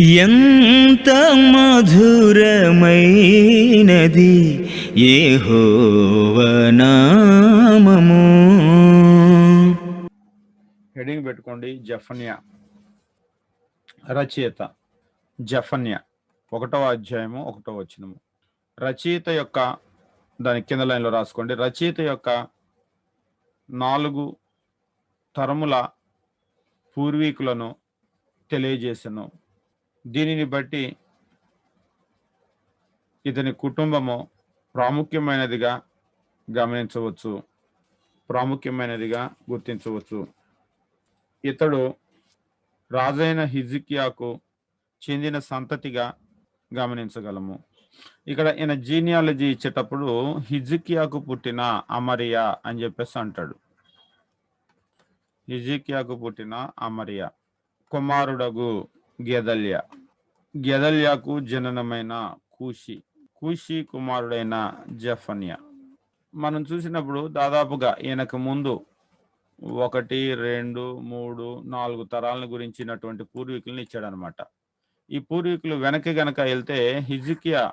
ఎంత మధురమైనది ఏహోవనామము హెడింగ్ పెట్టుకోండి. జఫన్యా. రచయిత జఫన్యా. ఒకటవ అధ్యాయము ఒకటవ వచనము. రచయిత యొక్క దాని కింద లైన్లో రాసుకోండి. రచయిత యొక్క నాలుగు తరముల పూర్వీకులను తెలియజేసను. దీనిని బట్టి ఇతని కుటుంబము ప్రాముఖ్యమైనదిగా గమనించవచ్చు. ప్రాముఖ్యమైనదిగా గుర్తించవచ్చు. ఇతడు రాజైన హిజికియాకు చెందిన సంతతిగా గమనించగలము. ఇక్కడ ఈయన జీనియాలజీ ఇచ్చేటప్పుడు హిజికియాకు పుట్టిన అమరియా అని చెప్పేసి అంటాడు. హిజికియాకు పుట్టిన అమరియా కుమారుడగు గెదల్య. గెదల్యాకు జననమైన కూషి. కూషి కుమారుడైన జఫన్య. మనం చూసినప్పుడు దాదాపుగా ఈయనకు ముందు ఒకటి రెండు మూడు నాలుగు తరాలను గురించినటువంటి పూర్వీకులను ఇచ్చాడనమాట ఈ పూర్వీకులు వెనక్కి గనక వెళ్తే హిజికియా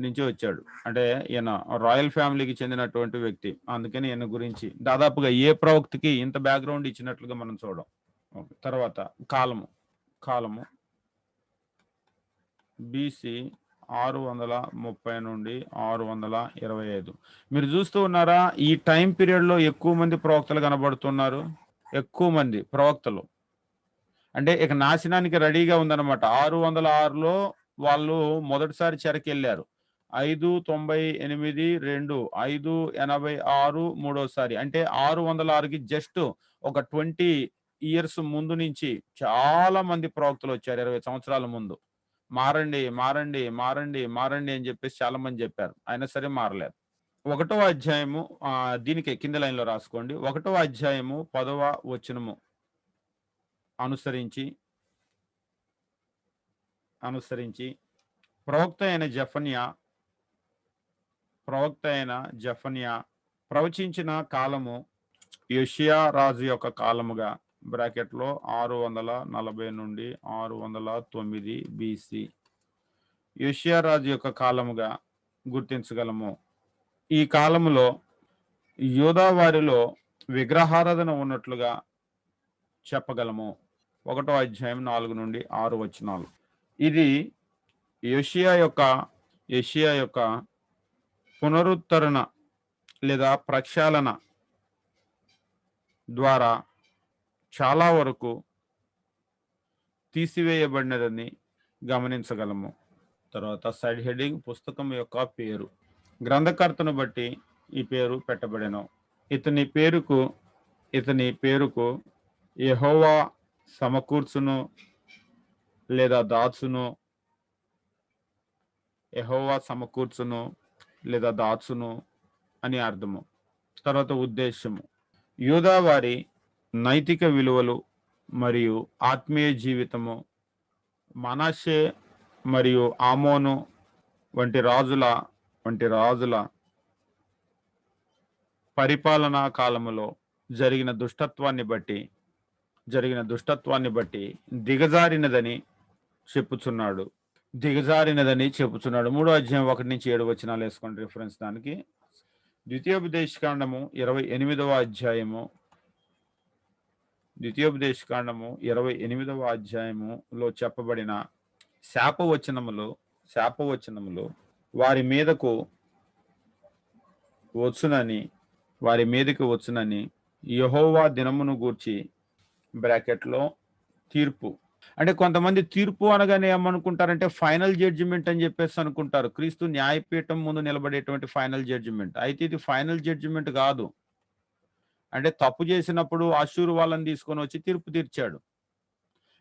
నుంచి వచ్చాడు. అంటే ఈయన రాయల్ ఫ్యామిలీకి చెందినటువంటి వ్యక్తి. అందుకని ఈయన గురించి దాదాపుగా ఏ ప్రవక్తికి ఇంత బ్యాక్గ్రౌండ్ ఇచ్చినట్లుగా మనం చూడడం. ఓకే. తర్వాత కాలము. కాలము బీసీ ఆరు వందల ముప్పై నుండి ఆరు వందల ఇరవై ఐదు. మీరు చూస్తూ ఉన్నారా ఈ టైం పీరియడ్లో ఎక్కువ మంది ప్రవక్తలు కనబడుతున్నారు? ఎక్కువ మంది ప్రవక్తలు. అంటే ఇక నాశనానికి రెడీగా ఉందన్నమాట. ఆరు వందల ఆరులో వాళ్ళు మొదటిసారి చెరకెళ్ళారు. ఐదు తొంభై ఎనిమిది రెండు ఐదు ఎనభై ఆరు మూడోసారి. అంటే ఆరు వందల ఆరుకి జస్ట్ ఒక ట్వంటీ ఇయర్స్ ముందు నుంచి చాలా మంది ప్రవక్తలు వచ్చారు ఇరవై సంవత్సరాల ముందు. మారండి మారండి మారండి మారండి అని చెప్పేసి చాలా మంది చెప్పారు. అయినా సరే మారలేదు. ఒకటో అధ్యాయము దీనికి కింద లైన్లో రాసుకోండి. ఒకటో అధ్యాయము పదవ వచనము అనుసరించి అనుసరించి ప్రవక్త అయిన జఫన్యా ప్రవక్త అయిన జఫన్యా ప్రవచించిన కాలము యోషియా రాజు యొక్క కాలముగా బ్రాకెట్లో ఆరు వందల నలభై నుండి ఆరు వందల తొమ్మిది బీసీ యోషియా రాజు యొక్క కాలముగా గుర్తించగలము. ఈ కాలములో యోధా వారిలో విగ్రహారాధన ఉన్నట్లుగా చెప్పగలము. ఒకటో అధ్యాయం నాలుగు నుండి ఆరు వచనాలు. ఇది యషియా యొక్క యషియా యొక్క పునరుద్ధరణ లేదా ప్రక్షాళన ద్వారా చాలా వరకు తీసివేయబడినదని గమనించగలము. తర్వాత సైడ్ హెడ్డింగ్ పుస్తకం యొక్క పేరు. గ్రంథకర్తను బట్టి ఈ పేరు పెట్టబడెను. ఇతని పేరుకు ఇతని పేరుకు యహోవా సమకూర్చును లేదా దాచును. యహోవా సమకూర్చును లేదా దాచును అని అర్థము. తర్వాత ఉద్దేశము. యూదా వారి నైతిక విలువలు మరియు ఆత్మీయ జీవితము మనషే మరియు ఆమోను వంటి రాజుల వంటి రాజుల పరిపాలనా కాలములో జరిగిన దుష్టత్వాన్ని బట్టి జరిగిన దుష్టత్వాన్ని బట్టి దిగజారినదని చెప్పుచున్నాడు. దిగజారినదని చెప్పుచున్నాడు. మూడో అధ్యాయం ఒకటి నుంచి ఏడు వచనాలు వేసుకోండి రిఫరెన్స్ దానికి. ద్వితీయోపదేశకాండము ఇరవై ఎనిమిదవ అధ్యాయము ద్వితీయోపదేశకాండము ఇరవై ఎనిమిదవ అధ్యాయములో చెప్పబడిన శాపవచనములు శాపవచనములు వారి మీదకు వచ్చునని వారి మీదకి వచ్చునని యహోవా దినమును గూర్చి బ్రాకెట్లో తీర్పు. అంటే కొంతమంది తీర్పు అనగానే ఏమనుకుంటారంటే ఫైనల్ జడ్జిమెంట్ అని చెప్పేసి అనుకుంటారు. క్రీస్తు న్యాయపీఠం ముందు నిలబడేటువంటి ఫైనల్ జడ్జిమెంట్. అయితే ఇది ఫైనల్ జడ్జిమెంట్ కాదు. అంటే తప్పు చేసినప్పుడు అశూరు వాళ్ళని తీసుకొని వచ్చి తీర్పు తీర్చాడు.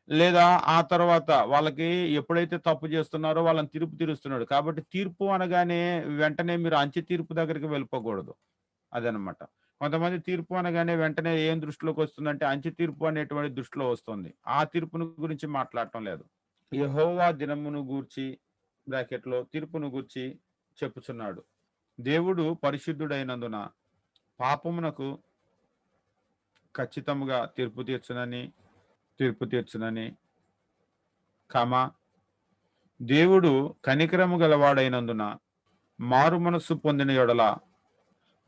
లేదా ఆ తర్వాత వాళ్ళకి ఎప్పుడైతే తప్పు చేస్తున్నారో వాళ్ళని తీర్పు తీరుస్తున్నాడు. కాబట్టి తీర్పు అనగానే వెంటనే మీరు అంచె తీర్పు దగ్గరికి వెళ్ళిపోకూడదు. అదనమాట. కొంతమంది తీర్పు అనగానే వెంటనే ఏం దృష్టిలోకి వస్తుందంటే అంచె తీర్పు అనేటువంటి దృష్టిలో వస్తుంది. ఆ తీర్పును గురించి మాట్లాడటం లేదు. యహోవా దినమును గూర్చి బ్రాకెట్లో తీర్పును గూర్చి చెప్పుచున్నాడు. దేవుడు పరిశుద్ధుడైనందున పాపమునకు ఖచ్చితంగా తీర్పు తీర్చునని తీర్పు తీర్చునని. కమ దేవుడు కనికరము గలవాడైనందున మారు మనస్సు పొందిన యొడల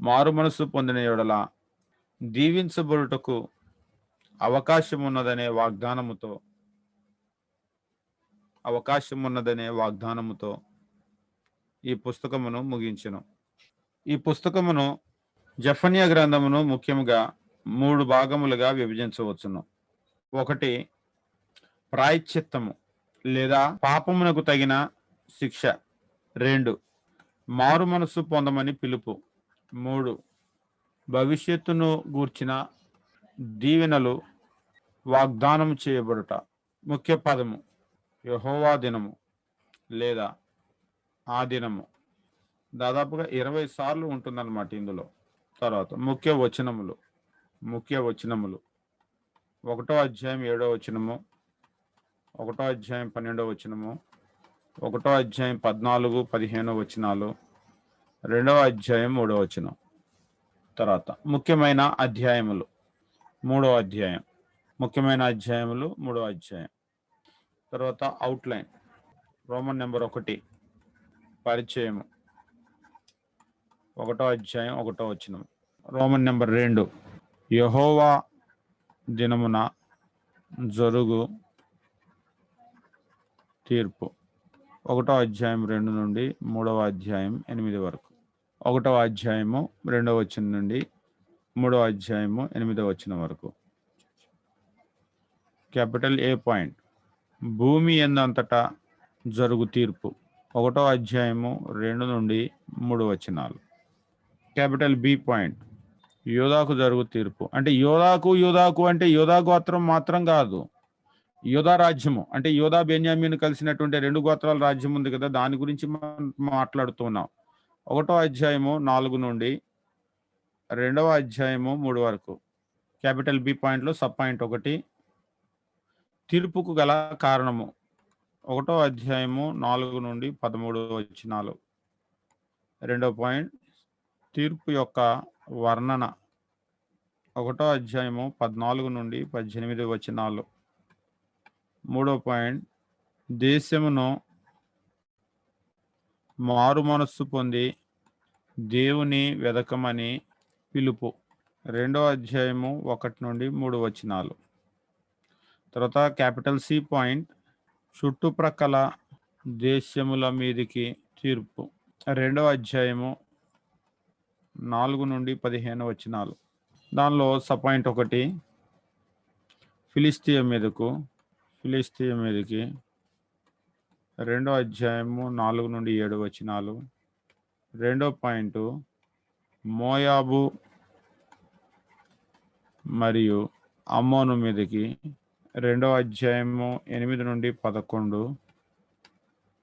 మారు మనస్సు పొందిన యొడల దీవించబడుటకు అవకాశం ఉన్నదనే వాగ్దానముతో అవకాశం ఉన్నదనే వాగ్దానముతో ఈ పుస్తకమును ముగించును. ఈ పుస్తకమును జఫన్య గ్రంథమును ముఖ్యముగా మూడు భాగములుగా విభజించవచ్చును. ఒకటి ప్రాయశ్చిత్తము లేదా పాపమునకు తగిన శిక్ష. రెండు మారు మనస్సు పొందమని పిలుపు. మూడు భవిష్యత్తును గూర్చిన దీవెనలు వాగ్దానం చేయబడుట. ముఖ్య పదము యహోవా దినము లేదా ఆ దినము. దాదాపుగా ఇరవై సార్లు ఉంటుందన్నమాట ఇందులో. తర్వాత ముఖ్య వచనములు. ముఖ్య వచనములు. ఒకటో అధ్యాయం ఏడో వచనము. ఒకటో అధ్యాయం పన్నెండో వచనము. ఒకటో అధ్యాయం పద్నాలుగు పదిహేనో వచనాలు. రెండవ అధ్యాయం మూడో వచనం. తర్వాత ముఖ్యమైన అధ్యాయములు. మూడో అధ్యాయం. ముఖ్యమైన అధ్యాయములు మూడో అధ్యాయం. తర్వాత అవుట్లైన్ రోమన్ నెంబర్ ఒకటి. పరిచయము. ఒకటో అధ్యాయం ఒకటో వచనం. రోమన్ నెంబర్ రెండు. యహోవా దినమున జరుగు తీర్పు. ఒకటో అధ్యాయం రెండు నుండి మూడవ అధ్యాయం ఎనిమిది వరకు. ఒకటవ అధ్యాయము రెండవ వచ్చిన నుండి మూడవ అధ్యాయము ఎనిమిదవ వచ్చిన వరకు. Capital A point? భూమి ఎందంతటా జరుగు తీర్పు. ఒకటో అధ్యాయము రెండు నుండి మూడు వచనాలు. Capital B point? యోధాకు జరుగు తీర్పు. అంటే యోధాకు యోధాకు అంటే యోధా గోత్రం మాత్రం కాదు. యోధా రాజ్యము. అంటే యోధా బెన్యామీన్ కలిసినటువంటి రెండు గోత్రాల రాజ్యం ఉంది కదా దాని గురించి మనం మాట్లాడుతున్నాం. ఒకటో అధ్యాయము నాలుగు నుండి రెండవ అధ్యాయము మూడు వరకు. క్యాపిటల్ బి పాయింట్లో సబ్ పాయింట్ ఒకటి. తీర్పుకు గల కారణము. ఒకటో అధ్యాయము నాలుగు నుండి పదమూడు వచ్చినాలు రెండో పాయింట్ తీర్పు యొక్క వర్ణన. ఒకటో అధ్యాయము పద్నాలుగు నుండి పద్దెనిమిది వచనాలు. మూడో పాయింట్ దేశమును మారు మనస్సు పొంది దేవుని వెదకమని పిలుపు. రెండో అధ్యాయము ఒకటి నుండి మూడు వచనాలు. తర్వాత క్యాపిటల్ సి పాయింట్ చుట్టుప్రక్కల దేశముల మీదికి తీర్పు. రెండో అధ్యాయము నాలుగు నుండి పదిహేను వచనాలు. దానిలో సపాయింట్ ఒకటి. ఫిలిస్తీయ మీదకు ఫిలిస్తీయ మీదకి రెండో అధ్యాయము నాలుగు నుండి ఏడు వచనాలు. రెండో పాయింట్ మోయాబు మరియు అమ్మోను మీదకి రెండో అధ్యాయము ఎనిమిది నుండి పదకొండు.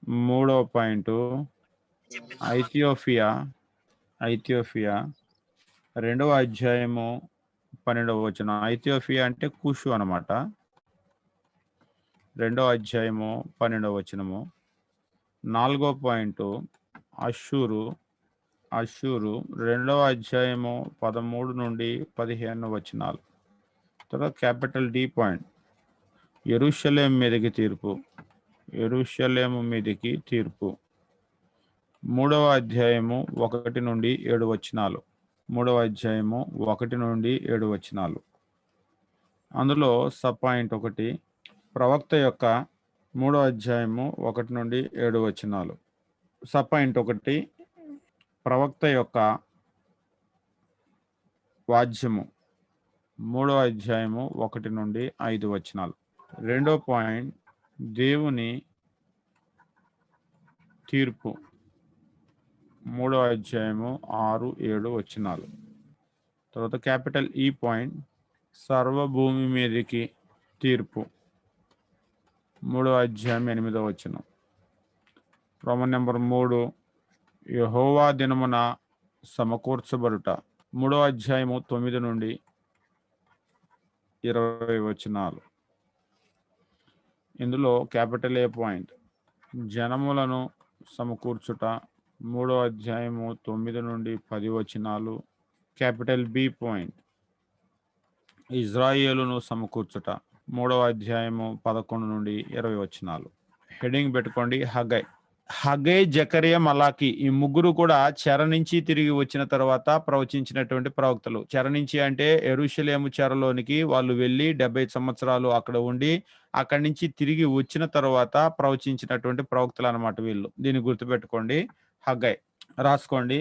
మూడో పాయింట్ ఐథియోఫియా ఐథియోఫియా రెండవ అధ్యాయము పన్నెండవ వచనం. ఐథియోఫియా అంటే కుషు అనమాట రెండవ అధ్యాయము పన్నెండవ వచనము. నాలుగో పాయింట్ అషూరు అషూరు రెండవ అధ్యాయము పదమూడు నుండి పదిహేను వచనాలు. తర్వాత క్యాపిటల్ డి పాయింట్. ఎరుషలేం మీదకి తీర్పు. ఎరుషలేము మీదకి తీర్పు. మూడవ అధ్యాయము ఒకటి నుండి ఏడు వచనాలు. మూడవ అధ్యాయము ఒకటి నుండి ఏడు వచనాలు. అందులో సబ్ పాయింట్ ఒకటి ప్రవక్త యొక్క మూడో అధ్యాయము ఒకటి నుండి ఏడు వచనాలు. సబ్ పాయింట్ ఒకటి ప్రవక్త యొక్క వాద్యము మూడో అధ్యాయము ఒకటి నుండి ఐదు వచనాలు. రెండో పాయింట్ దేవుని తీర్పు. మూడో అధ్యాయము ఆరు ఏడు వచ్చినాలు తర్వాత క్యాపిటల్ ఈ పాయింట్ సర్వభూమి మీదకి తీర్పు. మూడో అధ్యాయం ఎనిమిదో వచ్చిన రోమన్ నెంబర్ మూడు యహోవా దినమున సమకూర్చబడుట. మూడో అధ్యాయము తొమ్మిది నుండి ఇరవై వచనాలు. ఇందులో క్యాపిటల్ ఏ పాయింట్ జనములను సమకూర్చుట మూడో అధ్యాయము తొమ్మిది నుండి పది వచనాలు. Capital B point. ఇజ్రాయేలును సమకూర్చుట. మూడవ అధ్యాయము పదకొండు నుండి ఇరవై వచనాలు. హెడింగ్ పెట్టుకోండి. హగై. హగై జకరియా మలాకి ఈ ముగ్గురు కూడా చెర నుంచి తిరిగి వచ్చిన తర్వాత ప్రవచించినటువంటి ప్రవక్తలు. చెర నుంచి అంటే ఎరుషలేము చెరలోనికి వాళ్ళు వెళ్ళి డెబ్బై సంవత్సరాలు అక్కడ ఉండి అక్కడి నుంచి తిరిగి వచ్చిన తర్వాత ప్రవచించినటువంటి ప్రవక్తలు అన్నమాట వీళ్ళు. దీన్ని గుర్తుపెట్టుకోండి. హగ్గై రాసుకోండి.